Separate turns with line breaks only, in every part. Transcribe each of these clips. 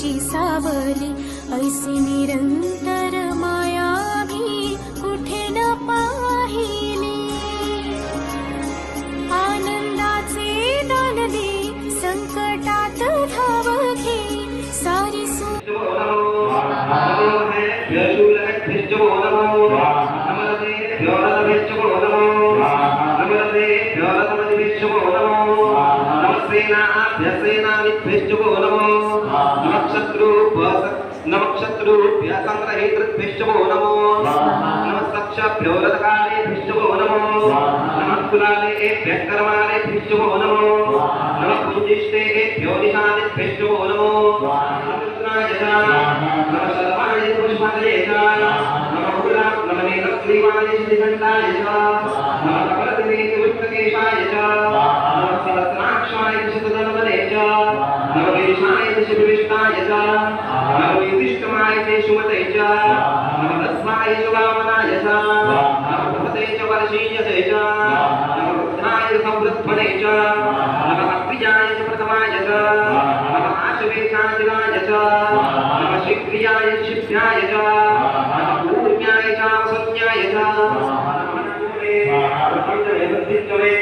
तुझी सावली ऐसी निरंतर माया भी कुठे न पाहिली आनंदाचे दान दे संकटात धाव घे सारी सु
नमक्षत्रूभ्य వ్యాసేనాభ్యశ్చుభో నమో నమక్షత్రు నమక్షత్రు వ్యాసంగ్రహేతృభ్యశ్చుభో నమో నమస్తక్షభ్యోరథకాలేభ్యశ్చుభో నమో నమస్కులాలేభ్యకర్మాలేభ్యశ్చుభో నమో నమపుంజిష్టేభ్యో నిషాదిభ్యశ్చుభో నమో నమస్కారాయ నమ नमः वीरशाय च च नमः सुमते च। नमः तस्माय च वामनाय च नमः भगवते च वर्षीयसे च। नमः रुद्राय संवृत्मणे च। नमः अप्रियाय च। प्रथमाय च नमः आशवेशाय च। नमः शिक्रियाय च। च नमः पूर्ण्याय च वसन्याय च। नमः नमोरे पञ्चमे बन्धिष्टवे सत्यन्तमे श्रद्धाष्टवे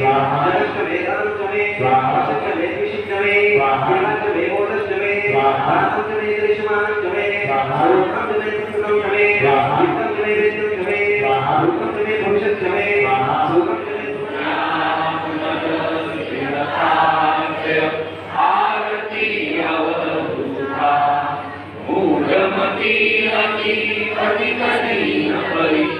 जगष्टमे धनञ्जमे वशञ्जमे द्विषिष्टमे गुणञ्जमे मोदष्टमे रातञ्जमे दृश्यमानञ्जमे सूक्तञ्जमे संस्कृतञ्जमे वित्तञ्जमे वेद्यञ्जमे रूपञ्जमे भविष्यञ्जमे सूकञ्जमे
आरती अवधूता मूढमती अति कधी कधी न परी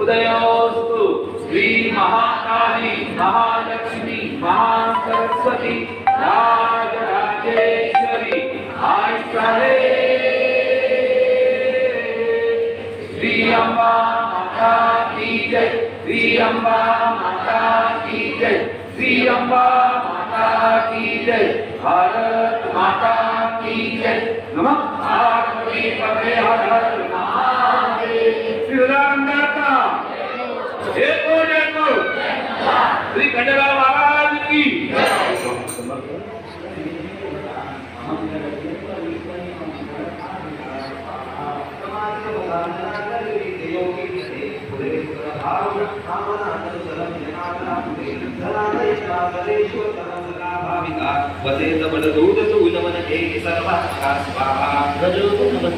उदयोस्तु श्री महाकाली महालक्ष्मी महासरस्वती राजराजेश्वरी चाहे श्री अम्बा माता की जय श्री अम्बा माता की जय श्री अम्बा माता की जय, भारत माता की जय। नमः। पार्वती पते हर हर महादेव। एको एको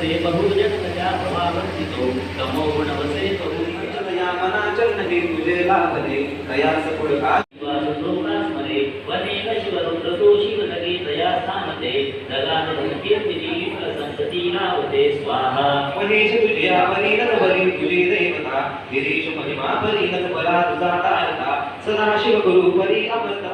श्री
बहुजन प्रजा प्रभावंसितो तमो नवसे बहुजन
या हे तुझे लागले दया सकुळ का
लोकास्मरे वनेक शिवरुद्रतो शिवनगे दया स्थानते दगान कीर्तिनी संतती नावते स्वाहा
महेश तुझे आवरीनत वरी तुझे देवता गिरीश महिमा परीनत बला तुझा तारता सदा शिव गुरु परी अमृत।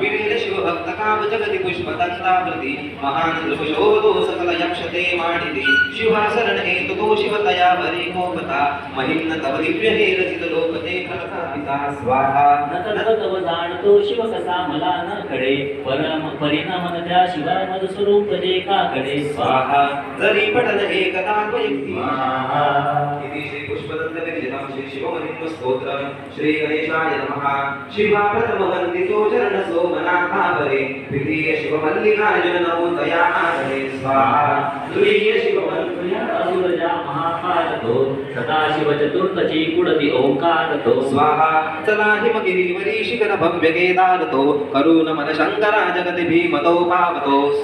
विवेद शिव भक्त काम जगति पुष्प दत्तावती महान नृपशोभतो सकल यक्षते माडिते शिवासरण हेतु तो शिव तया वरी कोपता महिम्न तव दिव्य हे रचित लोकते फलसापिता स्वाहा।
नतनतव जाणतो शिव कसा मला न कळे परम परिणामन त्या शिवाय मद स्वरूप का कडे स्वाहा
स्वाहा। जरी पठन एकतापयुक्ती श्री पुष्पदन्तविरचितं श्री श्री गणेशाय नमः. शिवा प्रथमवन्दितो चरण सोमनाथापरे द्वितीय शिवमल्लिकार्जुन नमोदया आसने स्वाहा. तृतीय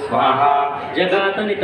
स्वाहा.
जगातनित